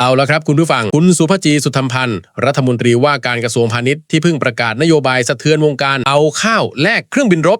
เอาละครับคุณผู้ฟัง คุณสุภจีสุธรรมพันธ์รัฐมนตรีว่าการกระทรวงพาณิชย์ที่เพิ่งประกาศนโยบายสะเทือนวงการเอาข้าวแลกเครื่องบินรบ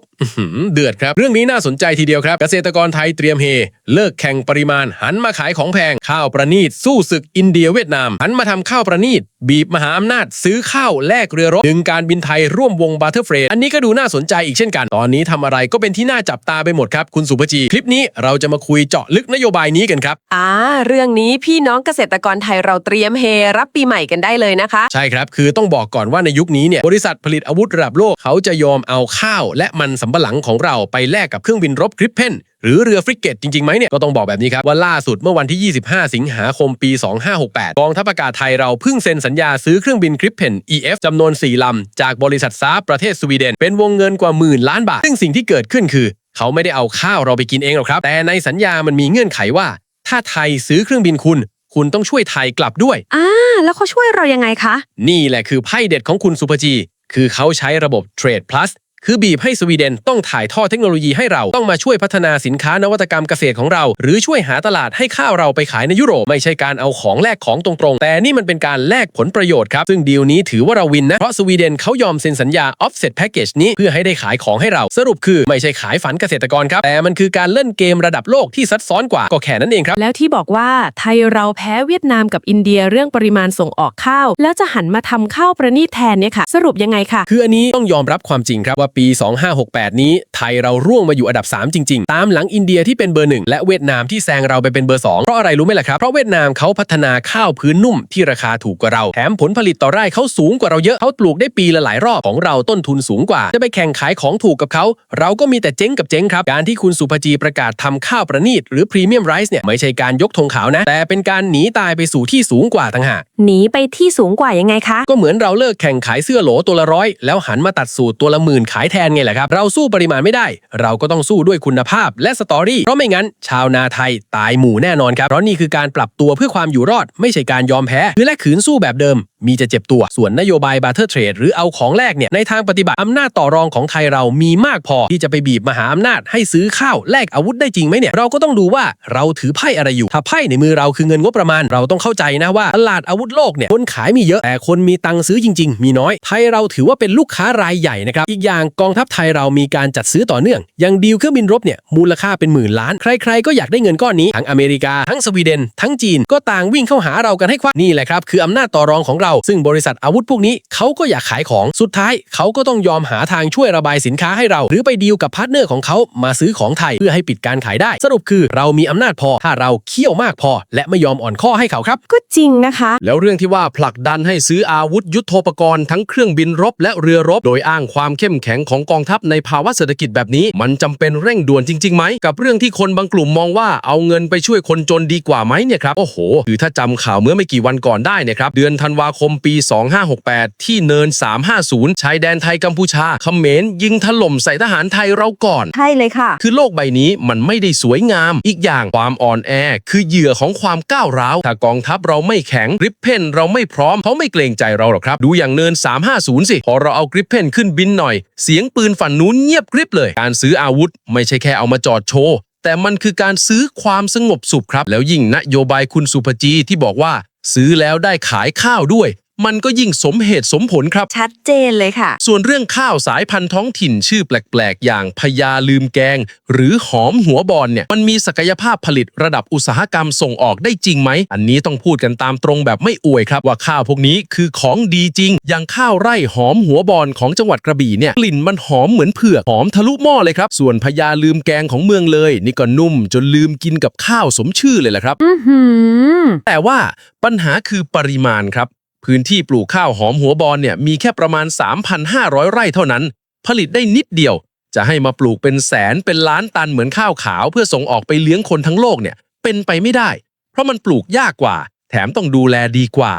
เดือดครับ เรื่องนี้น่าสนใจทีเดียวครับ เกษตรกรไทยเตรียมเฮ เลิกแข่งปริมาณหันมาขายของแพง ข้าวประณีตสู้ศึกอินเดียเวียดนาม หันมาทำข้าวประณีตบีบมหาอำนาจซื้อข้าวแลกเรือรบดึงการบินไทยร่วมวงบาร์เทอร์เฟรดอันนี้ก็ดูน่าสนใจอีกเช่นกัน ตอนนี้ทำอะไรก็เป็นที่น่าจับตาไปหมดครับ คุณสุภจี คลิปนี้เราจะมาคุยเจาะลึกนโยบายนี้กันครับ อ่า เรื่องนี้พี่น้องเกษตรกรไทยเราเตรียมเฮรับปีใหม่กันได้เลยนะคะ ใช่ครับ คือต้องบอกก่อนว่าในยุคนี้เนี่ยบริษัทผลิตอาวุธระดับโลกเขาจะยอมเอาข้าว และมันสำปะหลังของเราไปแลกกับเครื่องบินรบกริปเพนหรือเรือฟริกเกตจริงๆไหมเนี่ยก็ต้องบอกแบบนี้ครับว่าล่าสุดเมื่อวันที่ 25 สิงหาคมปี 2568 กองทัพอากาศไทยเราเพิ่งเซ็นสัญญาซื้อเครื่องบินกริปเพน EF จำนวน 4 ลำ จากบริษัทซาประเทศสวีเดน เป็นวงเงินกว่าหมื่นล้านบาท ซึ่งสิ่งที่เกิดขึ้นคือ เขาไม่ได้เอาข้าวเราไปกินเองหรอกครับ แต่ในสัญญามันมีเงื่อนไขว่า ถ้าไทยซื้อเครื่องบินคุณ คุณต้องช่วยไทยกลับด้วย อ่า แล้วเขาช่วยเรายังไงคะ นี่แหละคือไพ่เด็ดของคุณสุภจี คือเขาใช้ระบบ Trade Plus คือบีบให้สวีเดนต้องถ่ายทอดเทคโนโลยีให้เราต้องมาช่วยพัฒนาสินค้านวัตกรรมเกษตรของเรา หรือช่วยหาตลาดให้ข้าวเราไปขายในยุโรปไม่ใช่การเอาของแลกของตรงๆ แต่นี่มันเป็นการแลกผลประโยชน์ครับ ซึ่งดีลนี้ถือว่าเราวินนะ เพราะสวีเดนเขายอมเซ็นสัญญา offset package นี้เพื่อให้ได้ขายของให้เรา สรุปคือไม่ใช่ขายฝันเกษตรกรครับ แต่มันคือการเล่นเกมระดับโลกที่ซับซ้อนกว่าก็แค่นั้นเองครับ แล้วที่บอกว่าไทยเราแพ้เวียดนามกับอินเดียเรื่องปริมาณส่งออกข้าว แล้วจะหันมาทำข้าวประณีตแทนเนี่ยค่ะ สรุปยังไงค่ะ คืออันนี้ต้องยอมรับความจริงครับว่าปี 2568 นี้ไทยเราร่วงมาอยู่อันดับ 3 จริง ๆ ตามหลังอินเดียที่เป็นเบอร์หนึ่งและเวียดนามที่แซงเราไปเป็นเบอร์ 2 เพราะอะไรรู้ไหมล่ะครับ เพราะเวียดนามเขาพัฒนาข้าวพื้นนุ่มที่ราคาถูกกว่าเรา แถมผลผลิตต่อไร่เขาสูงกว่าเราเยอะเขาปลูกได้ปีละหลายรอบของเราต้นทุนสูงกว่า จะไปแข่งขายของถูกกับเขา เราก็มีแต่เจ๊งกับเจ๊งครับ การที่คุณสุภจีประกาศทำข้าวประณีตหรือพรีเมียมไรซ์เนี่ยไม่ใช่การยกธงขาวนะ แต่เป็นการหนีตายไปสู่ที่สูงกว่าต่างหาก หนีไปที่สูงกว่ายังไงคะ ก็เหมือนเราเลิกแข่งขายเสื้อโหลตัวละร้อยแล้วหันมาตัดสูตรตัวละหมื่นขายแทนไงแหละครับ เราสู้ปริมาณไม่ได้ เราก็ต้องสู้ด้วยคุณภาพและสตอรี่ เพราะไม่งั้น ชาวนาไทยตายหมู่แน่นอนครับ เพราะนี่คือการปรับตัวเพื่อความอยู่รอด ไม่ใช่การยอมแพ้คือและขืนสู้แบบเดิมมีจะเจ็บตัวส่วนนโยบายบาร์เทอร์เทรดหรือเอาของแลกเนี่ยในทางปฏิบัติอำนาจต่อรองของไทยเรามีมากพอที่จะไปบีบมหาอำนาจให้ซื้อข้าวแลกอาวุธได้จริงไหมเนี่ยเราก็ต้องดูว่าเราถือไพ่อะไรอยู่ ถ้าไพ่ในมือเราคือเงินงบประมาณ เราต้องเข้าใจนะว่าตลาดอาวุธโลกเนี่ยคนขายมีเยอะแต่คนมีตังค์ซื้อจริง ๆ มีน้อย ไทยเราถือว่าเป็นลูกค้ารายใหญ่นะครับอีกอย่างกองทัพไทยเรามีการจัดซื้อต่อเนื่องอย่างดีลเครื่องบินรบเนี่ยมูลค่าเป็นหมื่นล้าน ใคร ๆ ก็อยากได้เงินก้อนนี้ทั้งอเมริกาทั้งสวีเดน ทั้งจีนก็ต่างวิ่งเข้าหาเรากันให้ควักนี่แหละครับคืออำนาจต่อรองของเราซึ่งบริษัทอาวุธพวกนี้เขาก็อยากขายของสุดท้าย เขาก็ต้องยอมหาทางช่วยระบายสินค้าให้เรา หรือไปดีลกับพาร์ทเนอร์ของเขามาซื้อของไทยเพื่อให้ปิดการขายได้ สรุปคือเรามีอำนาจพอ ถ้าเราเคี่ยวมากพอ และไม่ยอมอ่อนข้อให้เขาครับ ก็จริงนะคะ แล้วเรื่องที่ว่าผลักดันให้ซื้ออาวุธยุโทโธปกรณ์ทั้งเครื่องบินรบและเรือรบ โดยอ้างความเข้มแข็งของกองทัพในภาวะเศรษฐกิจแบบนี้ มันจำเป็นเร่งด่วนจริงๆไหมกับเรื่องที่คนบางกลุ่มมองว่าเอาเงินไปช่วยคนจนดีกว่าไหมเนี่ยครับโอ้โหคือถ้าจำข่าวเมื่อไม่กี่วันก่อนได้เนะครับเดือนธันวาคมปี 2568 ที่เนิน 350 ชายแดนไทยกัมพูชาเขมรยิงถล่มใส่ทหารไทยเราก่อน ใช่เลยค่ะ คือโลกใบนี้มันไม่ได้สวยงาม อีกอย่างความอ่อนแอ คือเหยื่อของความก้าวร้าว ถ้ากองทัพเราไม่แข็งกริปเพนเราไม่พร้อมเขาไม่เกรงใจเราหรอกครับ ดูอย่างเนิน 350 สิ พอเราเอากริปเพนขึ้นบินหน่อย เสียงปืนฝั่งนู้นเงียบกริบเลย การซื้ออาวุธ ไม่ใช่แค่เอามาจอดโชว์แต่มันคือการซื้อความสงบสุขครับ แล้วยิ่งนโยบายคุณสุภจีที่บอกว่า ซื้อแล้วได้ขายข้าวด้วย มันก็ยิ่งสมเหตุสมผลครับ ชัดเจนเลยค่ะ ส่วนเรื่องข้าวสายพันธุ์ท้องถิ่นชื่อแปลก ๆ อย่างพญาลืมแกง หรือหอมหัวบอลเนี่ยมันมีศักยภาพผลิตระดับอุตสาหกรรมส่งออกได้จริงไหม อันนี้ต้องพูดกันตามตรงแบบไม่อวยครับ ว่าข้าวพวกนี้คือของดีจริง อย่างข้าวไร่หอมหัวบอลของจังหวัดกระบี่เนี่ยกลิ่นมันหอมเหมือนเผือกหอมทะลุหม้อเลยครับ ส่วนพญาลืมแกงของเมืองเลย นี่ก็นุ่มจนลืมกินกับข้าวสมชื่อเลยแหละครับ อือหือ แต่ว่าปัญหาคือปริมาณครับ พื้นที่ปลูกข้าวหอมหัวบอลเนี่ยมีแค่ประมาณ 3,500 ไร่เท่านั้น ผลิตได้นิดเดียว จะให้มาปลูกเป็นแสนเป็นล้านตันเหมือนข้าวขาว เพื่อส่งออกไปเลี้ยงคนทั้งโลกเนี่ยเป็นไปไม่ได้ เพราะมันปลูกยากกว่า แถมต้องดูแลดีกว่า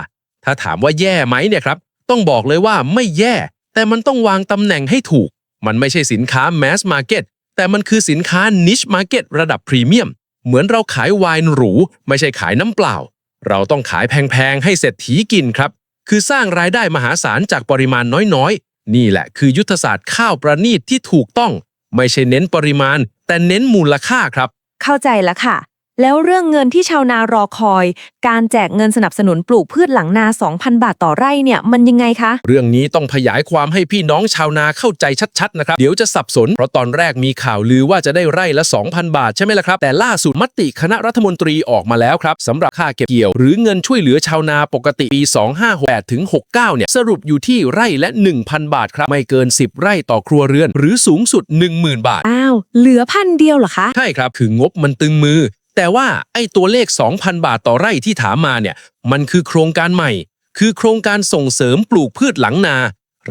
ถ้าถามว่าแย่ไหมเนี่ยครับ ต้องบอกเลยว่าไม่แย่ แต่มันต้องวางตำแหน่งให้ถูก มันไม่ใช่สินค้าแมสมาร์เก็ตแต่มันคือสินค้านิชมาร์เก็ตระดับพรีเมียม เหมือนเราขายไวน์หรู ไม่ใช่ขายน้ำเปล่า เราต้องขายแพงๆ ให้เศรษฐีกินครับ คือสร้างรายได้มหาศาลจากปริมาณน้อยๆ นี่แหละคือยุทธศาสตร์ข้าวประณีตที่ถูกต้อง ไม่ใช่เน้นปริมาณ แต่เน้นมูลค่าครับ เข้าใจแล้วค่ะ แล้วเรื่องเงินที่ชาวนารอคอย การแจกเงินสนับสนุนปลูกพืชหลังนา 2,000 บาทต่อไร่เนี่ยมันยังไงคะ เรื่องนี้ต้องขยายความให้พี่น้องชาวนาเข้าใจชัดๆนะครับ เดี๋ยวจะสับสน เพราะตอนแรกมีข่าวลือว่าจะได้ไร่ละ 2,000 บาทใช่ไหมล่ะครับ แต่ล่าสุดมติคณะรัฐมนตรีออกมาแล้วครับสำหรับค่าเก็บเกี่ยว หรือเงินช่วยเหลือชาวนาปกติปี 2568ถึง69 เนี่ยสรุปอยู่ที่ไร่ละ 1,000 บาทครับไม่เกิน 10 ไร่ต่อครัวเรือน หรือสูงสุด 10,000 บาท อ้าว เหลือพันเดียวเหรอคะ ใช่ครับ คืองบมันตึงมือ แต่ว่าไอ้ตัวเลข 2,000 บาทต่อไร่ที่ถามมาเนี่ยมันคือโครงการใหม่ คือโครงการส่งเสริมปลูกพืชหลังนา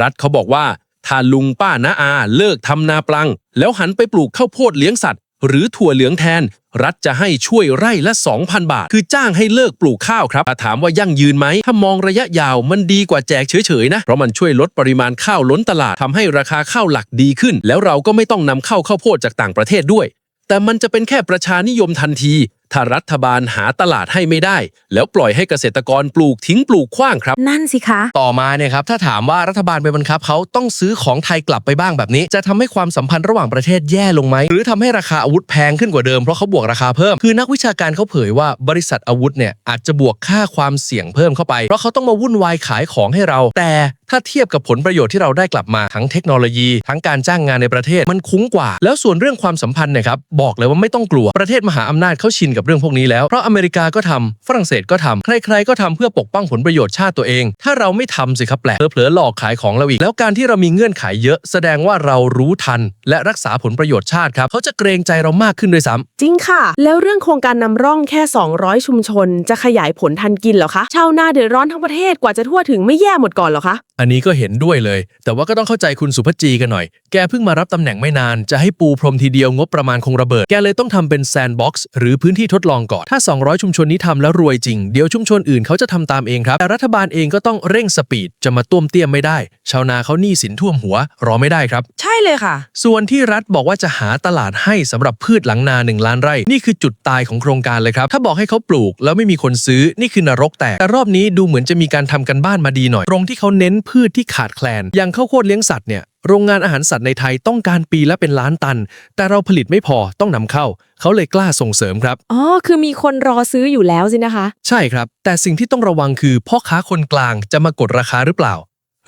รัฐเขาบอกว่าถ้าลุงป้านาอาเลิกทำนาปลัง แล้วหันไปปลูกข้าวโพดเลี้ยงสัตว์ หรือถั่วเหลืองแทน รัฐจะให้ช่วยไร่ละ 2,000 บาท คือจ้างให้เลิกปลูกข้าวครับถามว่ายั่งยืนไหมถ้ามองระยะยาวมันดีกว่าแจกเฉยๆนะ เพราะมันช่วยลดปริมาณข้าวล้นตลาดทำให้ราคาข้าวหลักดีขึ้น แล้วเราก็ไม่ต้องนำเข้าข้าวโพดจากต่างประเทศด้วย แต่มันจะเป็นแค่ประชานิยมทันที ถ้ารัฐบาลหาตลาดให้ไม่ได้ แล้วปล่อยให้เกษตรกรปลูกทิ้งปลูกขว้างครับ นั่นสิคะ ต่อมาเนี่ยครับถ้าถามว่ารัฐบาลไปบังคับเขาต้องซื้อของไทยกลับไปบ้างแบบนี้ จะทำให้ความสัมพันธ์ระหว่างประเทศแย่ลงไหม หรือทำให้ราคาอาวุธแพงขึ้นกว่าเดิมเพราะเขาบวกราคาเพิ่ม คือนักวิชาการเขาเผยว่าบริษัทอาวุธเนี่ยอาจจะบวกค่าความเสี่ยงเพิ่มเข้าไปเพราะเขาต้องมาวุ่นวายขายของให้เรา แต่ถ้าเทียบกับผลประโยชน์ที่เราได้กลับมาทั้งเทคโนโลยี ทั้งการจ้างงานในประเทศมันคุ้มกว่า แล้วส่วนเรื่องความสัมพันธ์เนี่ยครับบอกเลยว่าไม่ต้องกลัวประเทศมหาอำนาจเขาชินกับเรื่องพวกนี้แล้ว เพราะอเมริกาก็ทำฝรั่งเศสก็ทำใครๆก็ทำเพื่อปกป้องผลประโยชน์ชาติตัวเอง ถ้าเราไม่ทำสิครับแปลกเผลอๆหลอกขายของเราอีก แล้วการที่เรามีเงื่อนไขเยอะแสดงว่าเรารู้ทัน และรักษาผลประโยชน์ชาติครับเขาจะเกรงใจเรามากขึ้นด้วยซ้ำจริงค่ะ แล้วเรื่องโครงการนำร่องแค่ 200 ชุมชน จะขยายผลทันกินเหรอคะชาวนาเดือดร้อนทั้งประเทศกว่าจะทั่วถึงไม่แย่หมดก่อนเหรอคะอันนี้ก็เห็นด้วยเลย แต่ว่าก็ต้องเข้าใจคุณสุภจีกันหน่อย แกเพิ่งมารับตำแหน่งไม่นาน จะให้ปูพรมทีเดียวงบประมาณคงระเบิด แกเลยต้องทำเป็นแซนด์บ็อกซ์หรือพื้นที่ทดลองก่อน ถ้า 200 ชุมชนนี้ทำแล้วรวยจริง เดี๋ยวชุมชนอื่นเขาจะทำตามเองครับ แต่รัฐบาลเองก็ต้องเร่งสปีด จะมาต้วมเตี้ยมไม่ได้ ชาวนาเขาหนี้สินท่วมหัว รอไม่ได้ครับ ใช่ เลยค่ะ ส่วนที่รัฐบอกว่าจะหาตลาดให้สำหรับพืชหลังนา 1 ล้านไร่ นี่คือจุดตายของโครงการเลยครับ ถ้าบอกให้เขาปลูกแล้วไม่มีคนซื้อนี่คือนรกแตก แต่รอบนี้ดูเหมือนจะมีการทำกันบ้านมาดีหน่อย ตรงที่เขาเน้นพืชที่ขาดแคลน อย่างข้าวโพดเลี้ยงสัตว์เนี่ยโรงงานอาหารสัตว์ในไทยต้องการปีละเป็นล้านตัน แต่เราผลิตไม่พอต้องนำเข้า เขาเลยกล้าส่งเสริมครับ อ๋อ คือมีคนรอซื้ออยู่แล้วสินะคะ ใช่ครับ แต่สิ่งที่ต้องระวังคือพ่อค้าคนกลางจะมากดราคาหรือเปล่า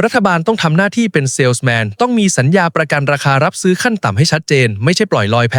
รัฐบาลต้องทำหน้าที่เป็นเซลส์แมน ต้องมีสัญญาประกันราคารับซื้อขั้นต่ำให้ชัดเจน ไม่ใช่ปล่อยลอยแพ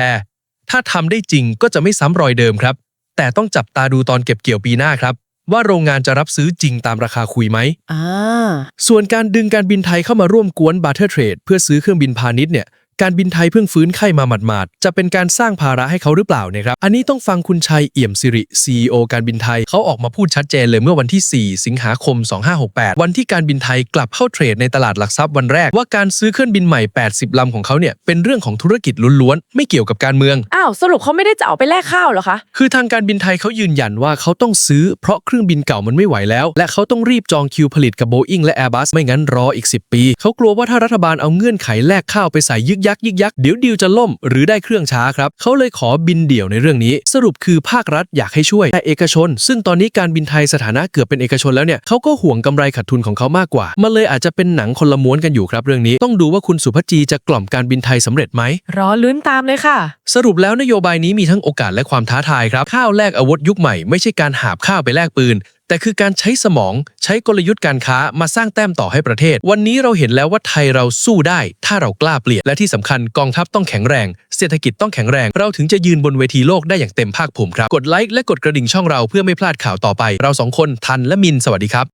ถ้าทำได้จริงก็จะไม่ซ้ำรอยเดิมครับ แต่ต้องจับตาดูตอนเก็บเกี่ยวปีหน้าครับ ว่าโรงงานจะรับซื้อจริงตามราคาคุยไหม อ่า ส่วนการดึงการบินไทยเข้ามาร่วมกวนบาร์เทอร์เทรดเพื่อซื้อเครื่องบินพาณิชย์เนี่ย การบินไทยเพิ่งฟื้นไข้มาหมาดๆ จะเป็นการสร้างภาระให้เขาหรือเปล่าเนี่ยครับ อันนี้ต้องฟังคุณชัยเอี่ยมสิริ CEO การบินไทยเขาออกมาพูดชัดเจนเลยเมื่อวันที่ 4 สิงหาคม 2568 วันที่การบินไทยกลับเข้าเทรดในตลาดหลักทรัพย์วันแรก ว่าการซื้อเครื่องบินใหม่ 80 ลำของเขาเนี่ยเป็นเรื่องของธุรกิจล้วนๆ ไม่เกี่ยวกับการเมือง อ้าวสรุปเขาไม่ได้จะเอาไปแลกข้าวเหรอคะ คือทางการบินไทยเขายืนยันว่าเขาต้องซื้อเพราะเครื่องบินเก่ามันไม่ไหวแล้ว และเขาต้องรีบจองคิวผลิตกับ Boeing และ Airbus ไม่งั้นรออีก 10 ปีเขากลัวว่าถ้ารัฐบาลเอาเงื่อนไขแลกข้าวไปใส่ยึกยักยึกยักเดี๋ยวดีลจะล่มหรือได้เครื่องช้าครับ เขาเลยขอบินเดี่ยวในเรื่องนี้ สรุปคือภาครัฐอยากให้ช่วย แต่เอกชน ซึ่งตอนนี้การบินไทยสถานะเกือบเป็นเอกชนแล้วเนี่ยเขาก็ห่วงกำไรขาดทุนของเขามากกว่า มันเลยอาจจะเป็นหนังคนละม้วนกันอยู่ครับเรื่องนี้ ต้องดูว่าคุณสุภจีจะกล่อมการบินไทยสำเร็จไหมรอลุ้นตามเลยค่ะ สรุปแล้วนโยบายนี้มีทั้งโอกาสและความท้าทายครับข้าวแลกอาวุธยุคใหม่ไม่ใช่การหาบข้าวไปแลกปืน แต่คือการใช้สมองใช้กลยุทธ์การค้ามาสร้างแต้มต่อให้ประเทศ วันนี้เราเห็นแล้วว่าไทยเราสู้ได้ ถ้าเรากล้าเปลี่ยนและที่สำคัญกองทัพต้องแข็งแรง เศรษฐกิจต้องแข็งแรง เราถึงจะยืนบนเวทีโลกได้อย่างเต็มภาคภูมิครับ กดไลค์และกดกระดิ่งช่องเราเพื่อไม่พลาดข่าวต่อไป เราสองคนทันและมินสวัสดีครับ